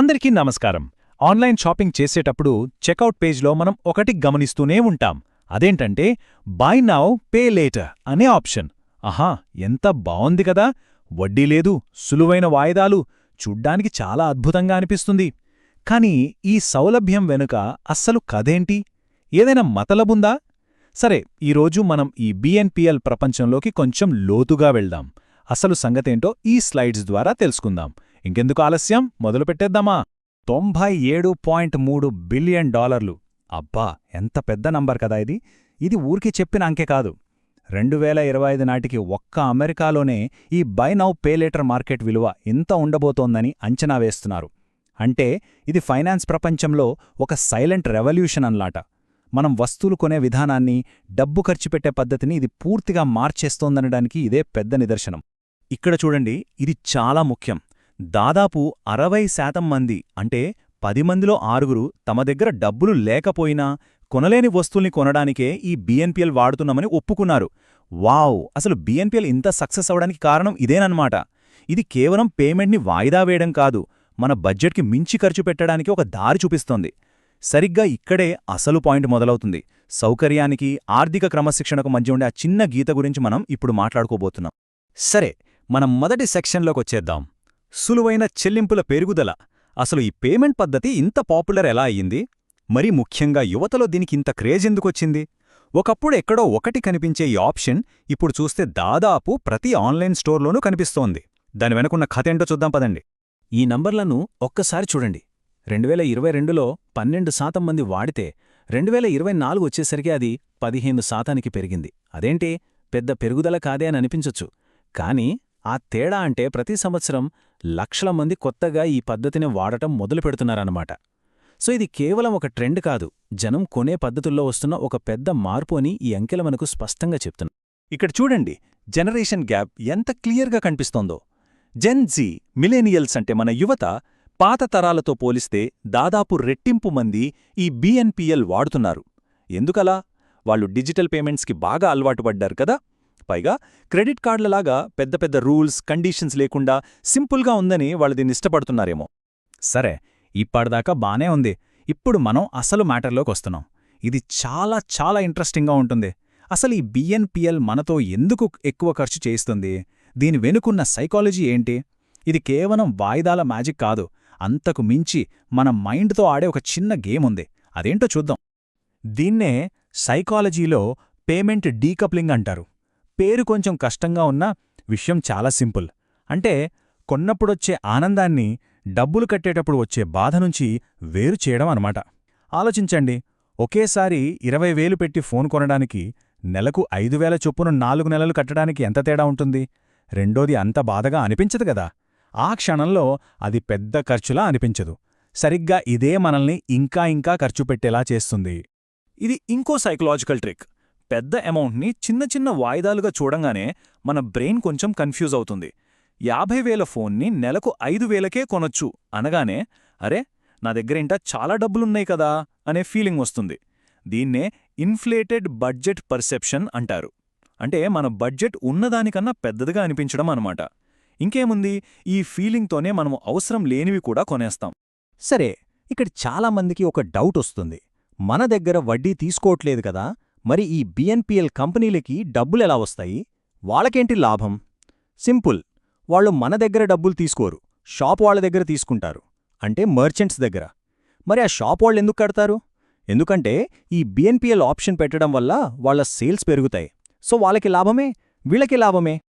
అందరికీ నమస్కారం. Online shopping చేసేటప్పుడు చెక్అవుట్ పేజ్లో మనం ఒకటి గమనిస్తూనే ఉంటాం. అదేంటంటే బై నౌ పే లేటర్ అనే ఆప్షన్. ఆహా ఎంత బావుంది కదా! వడ్డీ లేదు సులువైన వాయిదాలు చూడ్డానికి చాలా అద్భుతంగా అనిపిస్తుంది. కానీ ఈ సౌలభ్యం వెనుక అస్సలు కథేంటి? ఏదైనా మతలబుందా సరే ఈరోజు మనం ఈ బిఎన్పిఎల్ ప్రపంచంలోకి కొంచెం లోతుగా వెళ్దాం. అసలు సంగతేంటో ఈ స్లైడ్స్ ద్వారా తెలుసుకుందాం. ఇంకెందుకు ఆలస్యం? మొదలు పెట్టేద్దామా? తొంభై ఏడు పాయింట్ మూడు బిలియన్ డాలర్లు. అబ్బా ఎంత పెద్ద నంబర్ కదా ఇది. ఇది ఊరికి చెప్పిన అంకె కాదు. రెండు వేల ఇరవై ఐదు నాటికి ఒక్క అమెరికాలోనే ఈ buy now pay later market విలువ ఇంత ఉండబోతోందని అంచనా వేస్తున్నారు. అంటే ఇది ఫైనాన్స్ ప్రపంచంలో ఒక సైలెంట్ రెవల్యూషన్ అన్లాట. మనం వస్తువులు కొనే విధానాన్ని డబ్బు ఖర్చు పెట్టే పద్ధతిని ఇది పూర్తిగా మార్చేస్తోందనడానికి ఇదే పెద్ద నిదర్శనం. ఇక్కడ చూడండి ఇది చాలా ముఖ్యం. దాదాపు అరవై శాతం మంది అంటే పది మందిలో ఆరుగురు తమ దగ్గర డబ్బులు లేకపోయినా కొనలేని వస్తువుల్ని కొనడానికే ఈ బిఎన్పిఎల్ వాడుతున్నామని ఒప్పుకున్నారు. వావ్! అసలు బిఎన్పిఎల్ ఇంత సక్సెస్ అవడానికి కారణం ఇదేనన్నమాట. ఇది కేవలం పేమెంట్ని వాయిదా వేయడం కాదు మన బడ్జెట్కి మించి ఖర్చు పెట్టడానికి ఒక దారి చూపిస్తోంది. సరిగ్గా ఇక్కడే అసలు పాయింట్ మొదలవుతుంది. సౌకర్యానికి ఆర్థిక క్రమశిక్షణకు మధ్య ఉండే ఆ చిన్న గీత గురించి మనం ఇప్పుడు మాట్లాడుకోబోతున్నాం. సరే మనం మొదటి సెక్షన్లోకొచ్చేద్దాం. సులువైన చెల్లింపుల పెరుగుదల. అసలు ఈ పేమెంట్ పద్ధతి ఇంత పాపులర్ ఎలా అయ్యింది? మరీ ముఖ్యంగా యువతలో దీనికింత క్రేజ్ ఎందుకొచ్చింది? ఒకప్పుడు ఎక్కడో ఒకటి కనిపించే ఈ ఆప్షన్ ఇప్పుడు చూస్తే దాదాపు ప్రతి ఆన్లైన్ స్టోర్లోనూ కనిపిస్తోంది. దాని వెనకున్న కథేంటో చూద్దాం పదండి. ఈ నంబర్లను ఒక్కసారి చూడండి. రెండువేల ఇరవై రెండులో పన్నెండు శాతం మంది వాడితే రెండువేల ఇరవై నాలుగు వచ్చేసరికి అది పదిహేను శాతానికి పెరిగింది. అదేంటి? పెద్ద పెరుగుదల కాదే అని అనిపించొచ్చు. కానీ ఆ తేడా అంటే ప్రతి సంవత్సరం లక్షల మంది కొత్తగా ఈ పద్ధతిని వాడటం మొదలు పెడుతున్నారన్నమాట. సో ఇది కేవలం ఒక ట్రెండ్ కాదు. జనం కొనే పద్ధతుల్లో వస్తున్న ఒక పెద్ద మార్పు అని ఈ అంకెల మనకు స్పష్టంగా చెప్తున్నా. ఇక్కడ చూడండి జనరేషన్ గ్యాప్ ఎంత క్లియర్గా కనిపిస్తోందో. జెన్ జీ మిలేనియల్స్ అంటే మన యువత పాత తరాలతో పోలిస్తే దాదాపు రెట్టింపు మంది ఈ బిఎన్పిఎల్ వాడుతున్నారు. ఎందుకలా? వాళ్ళు డిజిటల్ పేమెంట్స్కి బాగా అలవాటు పడ్డారు కదా? పైగా క్రెడిట్ కార్డులలాగా పెద్ద పెద్ద రూల్స్ కండీషన్స్ లేకుండా సింపుల్గా ఉందని వాళ్ళు దీన్ని ఇష్టపడుతున్నారేమో. సరే ఇప్పటిదాకా బానే ఉంది. ఇప్పుడు మనం అసలు మ్యాటర్లోకొస్తున్నాం ఇది చాలా చాలా ఇంట్రెస్టింగ్గా ఉంటుంది. అసలు ఈ బిఎన్పిఎల్ మనతో ఎందుకు ఎక్కువ ఖర్చు చేయిస్తుంది? దీని వెనుకున్న సైకాలజీ ఏంటి? ఇది కేవలం వాయిదాల మ్యాజిక్ కాదు. అంతకు మించి మన మైండ్తో ఆడే ఒక చిన్న గేమ్ ఉంది. అదేంటో చూద్దాం. దీన్నే సైకాలజీలో పేమెంట్ డీకప్లింగ్ అంటారు. పేరు కొంచెం కష్టంగా ఉన్నా విషయం చాలా సింపుల్. అంటే కొన్నప్పుడొచ్చే ఆనందాన్ని డబ్బులు కట్టేటప్పుడు వచ్చే బాధ నుంచి వేరు చేయడం అనమాట ఆలోచించండి ఒకేసారి ఇరవై వేలు పెట్టి ఫోన్ కొనడానికి నెలకు ఐదు వేల చొప్పున నాలుగు నెలలు కట్టడానికి ఎంత తేడా ఉంటుంది? రెండోది అంత బాధగా అనిపించదు కదా. ఆ క్షణంలో అది పెద్ద ఖర్చులా అనిపించదు. సరిగ్గా ఇదే మనల్ని ఇంకా ఇంకా ఖర్చు పెట్టేలా చేస్తుంది. ఇది ఇంకో సైకలాజికల్ ట్రిక్. పెద్ద అమౌంట్ని చిన్న చిన్న వాయిదాలుగా చూడంగానే మన బ్రెయిన్ కొంచెం కన్ఫ్యూజ్ అవుతుంది. యాభై వేల ఫోన్ని నెలకు ఐదు వేలకే కొనొచ్చు అనగానే అరే నా దగ్గరేంట చాలా డబ్బులున్నాయి కదా అనే ఫీలింగ్ వస్తుంది. దీన్నే ఇన్ఫ్లేటెడ్ బడ్జెట్ పర్సెప్షన్ అంటారు. అంటే మన బడ్జెట్ ఉన్నదానికన్నా పెద్దదిగా అనిపించడం అనమాట ఇంకేముంది? ఈ ఫీలింగ్తోనే మనము అవసరం లేనివి కూడా కొనేస్తాం. సరే ఇక్కడ చాలామందికి ఒక డౌట్ వస్తుంది. మన దగ్గర వడ్డీ తీసుకోవట్లేదు కదా మరి ఈ బిఎన్పిఎల్ కంపెనీలకి డబ్బులెలా వస్తాయి? వాళ్ళకేంటి లాభం? సింపుల్. వాళ్ళు మన దగ్గర డబ్బులు తీసుకోరు. షాప్ వాళ్ళ దగ్గర తీసుకుంటారు. అంటే మర్చెంట్స్ దగ్గర. మరి ఆ షాప్ వాళ్ళు ఎందుకు కడతారు? ఎందుకంటే ఈ బిఎన్పిఎల్ ఆప్షన్ పెట్టడం వల్ల వాళ్ళ సేల్స్ పెరుగుతాయి. సో వాళ్ళకి లాభమే? వీళ్ళకి లాభమే?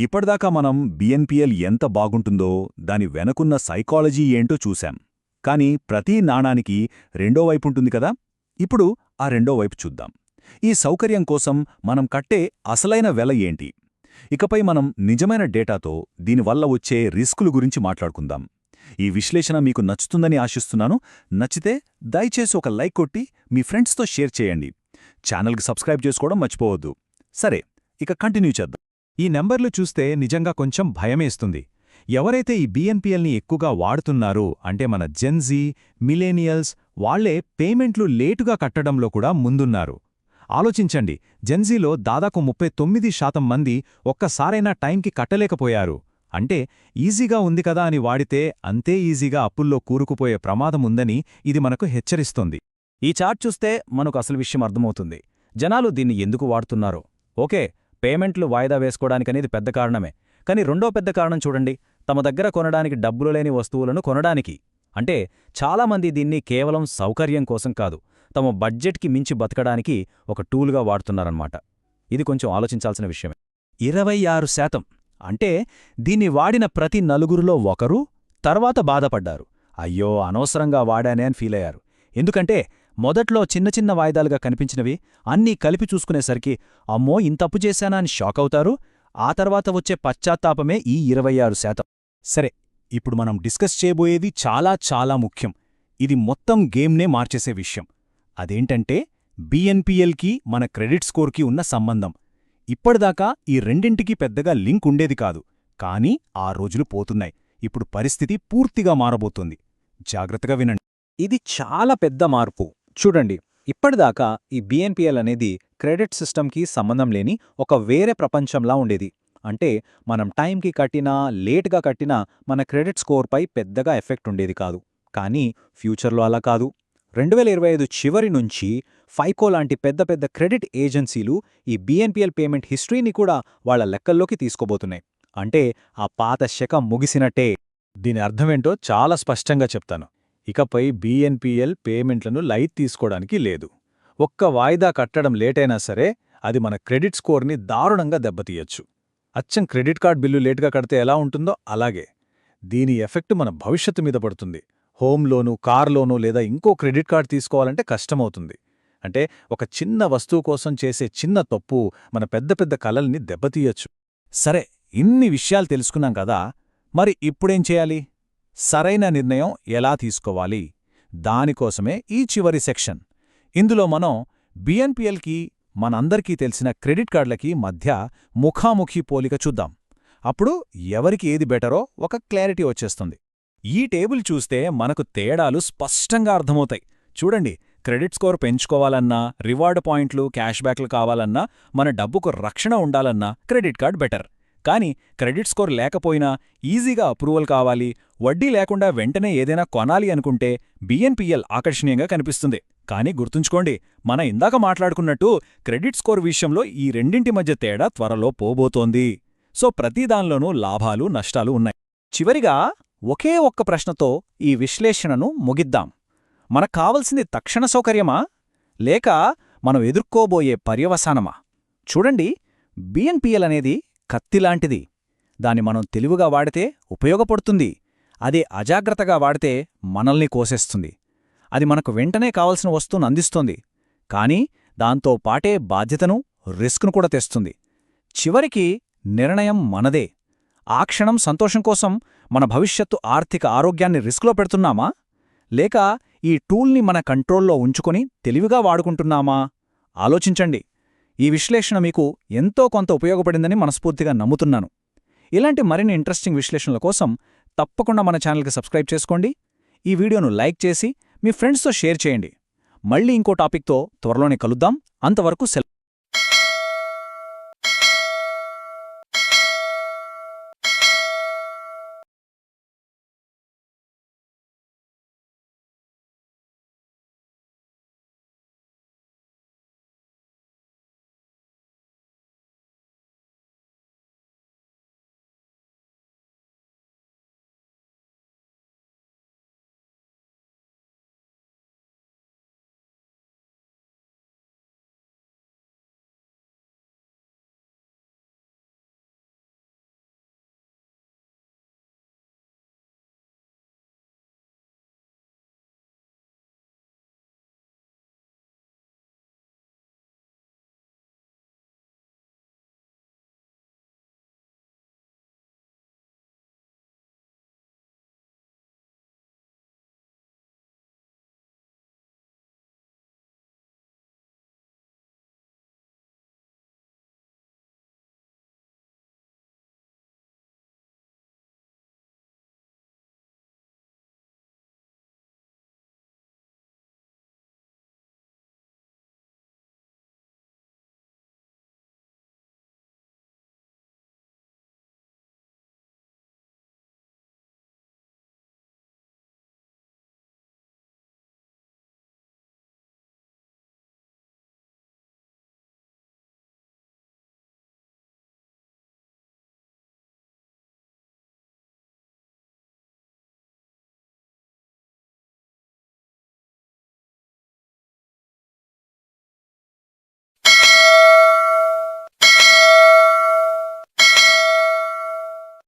ఇప్పటిదాకా మనం బిఎన్పిఎల్ ఎంత బాగుంటుందో దాని వెనకున్న సైకాలజీ ఏంటో చూశాం. కాని ప్రతి నాణానికి రెండో వైపుంటుంది కదా? ఇప్పుడు ఆ రెండో వైపు చూద్దాం. ఈ సౌకర్యం కోసం మనం కట్టే అసలైన వెల ఏంటి? ఇకపై మనం నిజమైన డేటాతో దీనివల్ల వచ్చే రిస్కులు గురించి మాట్లాడుకుందాం. ఈ విశ్లేషణ మీకు నచ్చుతుందని ఆశిస్తున్నాను. నచ్చితే దయచేసి ఒక లైక్ కొట్టి మీ ఫ్రెండ్స్తో షేర్ చేయండి. ఛానల్కి సబ్స్క్రైబ్ చేసుకోవడం మర్చిపోవద్దు. సరే ఇక కంటిన్యూ చేద్దాం. ఈ నెంబర్లు చూస్తే నిజంగా కొంచెం భయమేస్తుంది. ఎవరైతే ఈ బిఎన్పిఎల్ని ఎక్కువగా వాడుతున్నారో అంటే మన జెన్జీ మిలేనియల్స్ వాళ్ళే పేమెంట్లు లేటుగా కట్టడంలో కూడా ముందున్నారు. ఆలోచించండి. జెన్జీలో దాదాపు ముప్పై తొమ్మిది శాతం మంది ఒక్కసారైనా టైంకి కట్టలేకపోయారు. అంటే ఈజీగా ఉంది కదా అని వాడితే అంతే ఈజీగా అప్పుల్లో కూరుకుపోయే ప్రమాదం ఉందని ఇది మనకు హెచ్చరిస్తోంది. ఈ చార్ట్ చూస్తే మనకు అసలు విషయం అర్థమవుతుంది. జనాలు దీన్ని ఎందుకు వాడుతున్నారు. ఓకే పేమెంట్లు వాయిదా వేసుకోవడానికనేది పెద్ద కారణమే. కానీ రెండో పెద్ద కారణం చూడండి. తమ దగ్గర కొనడానికి డబ్బులు లేని వస్తువులను కొనడానికి. అంటే చాలామంది దీన్ని కేవలం సౌకర్యం కోసం కాదు తమ బడ్జెట్కి మించి బతకడానికి ఒక టూల్గా వాడుతున్నారన్నమాట. ఇది కొంచెం ఆలోచించాల్సిన విషయమే. ఇరవై ఆరు శాతం అంటే దీన్ని వాడిన ప్రతి నలుగురిలో ఒకరు తర్వాత బాధపడ్డారు. అయ్యో అనవసరంగా వాడానే అని ఫీలయ్యారు ఎందుకంటే మొదట్లో చిన్న చిన్న వాయిదాలుగా కనిపించినవి అన్నీ కలిపి చూసుకునేసరికి అమ్మో ఇంతప్పు చేశానా అని షాక్ అవుతారు. ఆ తర్వాత వచ్చే పశ్చాత్తాపమే ఈ ఇరవై ఆరు శాతం. సరే ఇప్పుడు మనం డిస్కస్ చేయబోయేది చాలా చాలా ముఖ్యం. ఇది మొత్తం గేమ్నే మార్చేసే విషయం. అదేంటంటే బిఎన్పిఎల్కి మన క్రెడిట్ స్కోర్కి ఉన్న సంబంధం. ఇప్పటిదాకా ఈ రెండింటికి పెద్దగా లింక్ ఉండేది కాదు. కానీ ఆ రోజులు పోతున్నాయి. ఇప్పుడు పరిస్థితి పూర్తిగా మారబోతోంది. జాగ్రత్తగా వినండి. ఇది చాలా పెద్ద మార్పు. చూడండి ఇప్పటిదాకా ఈ బిఎన్పిఎల్ అనేది క్రెడిట్ సిస్టమ్కి సంబంధం లేని ఒక వేరే ప్రపంచంలా ఉండేది. అంటే మనం టైంకి కట్టినా లేట్గా కట్టినా మన క్రెడిట్ స్కోర్పై పెద్దగా ఎఫెక్ట్ ఉండేది కాదు. కానీ ఫ్యూచర్లో అలా కాదు. రెండు వేల ఇరవై ఐదు చివరి నుంచి ఫైకో లాంటి పెద్ద పెద్ద క్రెడిట్ ఏజెన్సీలు ఈ బిఎన్పిఎల్ పేమెంట్ హిస్టరీని కూడా వాళ్ళ లెక్కల్లోకి తీసుకోబోతున్నాయి. అంటే ఆ పాత శకం ముగిసినట్టే. దీని అర్థమేంటో చాలా స్పష్టంగా చెప్తాను. ఇకపై బిఎన్పిఎల్ పేమెంట్లను లైట్ తీసుకోవడానికి లేదు. ఒక్క వాయిదా కట్టడం లేటైనా సరే అది మన క్రెడిట్ స్కోర్ని దారుణంగా దెబ్బతీయొచ్చు. అచ్చం క్రెడిట్ కార్డ్ బిల్లు లేటుగా కడితే ఎలా ఉంటుందో అలాగే. దీని ఎఫెక్ట్ మన భవిష్యత్తు మీద పడుతుంది. హోమ్ లోను లేదా ఇంకో క్రెడిట్ కార్డ్ తీసుకోవాలంటే కష్టమవుతుంది. అంటే ఒక చిన్న వస్తువు కోసం చేసే చిన్న తప్పు మన పెద్ద పెద్ద కలల్ని దెబ్బతీయొచ్చు. సరే ఇన్ని విషయాలు తెలుసుకున్నాం కదా మరి ఇప్పుడేం చేయాలి? సరైన నిర్ణయం ఎలా తీసుకోవాలి? దానికోసమే ఈ చివరి సెక్షన్. ఇందులో మనం బిఎన్పిఎల్కి మనందరికీ తెలిసిన క్రెడిట్ కార్డులకి మధ్య ముఖాముఖి పోలిక చూద్దాం. అప్పుడు ఎవరికి ఏది బెటరో ఒక క్లారిటీ వచ్చేస్తుంది. ఈ టేబుల్ చూస్తే మనకు తేడాలు స్పష్టంగా అర్థమవుతాయి. చూడండి క్రెడిట్ స్కోర్ పెంచుకోవాలన్నా రివార్డ్ పాయింట్లు క్యాష్బ్యాక్లు కావాలన్నా మన డబ్బుకు రక్షణ ఉండాలన్నా క్రెడిట్ కార్డ్ బెటర్. కానీ క్రెడిట్ స్కోర్ లేకపోయినా ఈజీగా అప్రూవల్ కావాలి. వడ్డీ లేకుండా వెంటనే ఏదైనా కొనాలి అనుకుంటే బిఎన్పిఎల్ ఆకర్షణీయంగా కనిపిస్తుంది. కానీ గుర్తుంచుకోండి మన ఇందాక మాట్లాడుకున్నట్టు క్రెడిట్ స్కోర్ విషయంలో ఈ రెండింటి మధ్య తేడా త్వరలో పోబోతోంది. సో ప్రతిదానిలోనూ లాభాలు నష్టాలు ఉన్నాయి. చివరిగా ఒకే ఒక్క ప్రశ్నతో ఈ విశ్లేషణను ముగిద్దాం. మనకు కావలసింది తక్షణ సౌకర్యమా? లేక మనం ఎదుర్కోబోయే పర్యవసానమా? చూడండి బిఎన్పిఎల్ అనేది కత్తిలాంటిది దాన్ని మనం తెలివిగా వాడితే ఉపయోగపడుతుంది. అదే అజాగ్రత్తగా వాడితే మనల్ని కోసేస్తుంది. అది మనకు వెంటనే కావలసిన వస్తువును అందిస్తుంది. కానీ దాంతో పాటే బాధ్యతను రిస్క్ను కూడా తెస్తుంది. చివరికి నిర్ణయం మనదే. ఆ క్షణం సంతోషం కోసం మన భవిష్యత్తు ఆర్థిక ఆరోగ్యాన్ని రిస్క్లో పెడుతున్నామా? లేక ఈ టూల్ని మన కంట్రోల్లో ఉంచుకొని తెలివిగా వాడుకుంటున్నామా? ఆలోచించండి. ఈ విశ్లేషణ మీకు ఎంతో కొంత ఉపయోగపడిందని మనస్ఫూర్తిగా నమ్ముతున్నాను. ఇలాంటి మరిన్ని ఇంట్రెస్టింగ్ విశ్లేషణల కోసం తప్పకుండా మన ఛానల్కి సబ్స్క్రైబ్ చేసుకోండి. ఈ వీడియోను లైక్ చేసి మీ ఫ్రెండ్స్తో షేర్ చేయండి. మళ్ళీ ఇంకో టాపిక్తో త్వరలోనే కలుద్దాం. అంతవరకు సెలవు.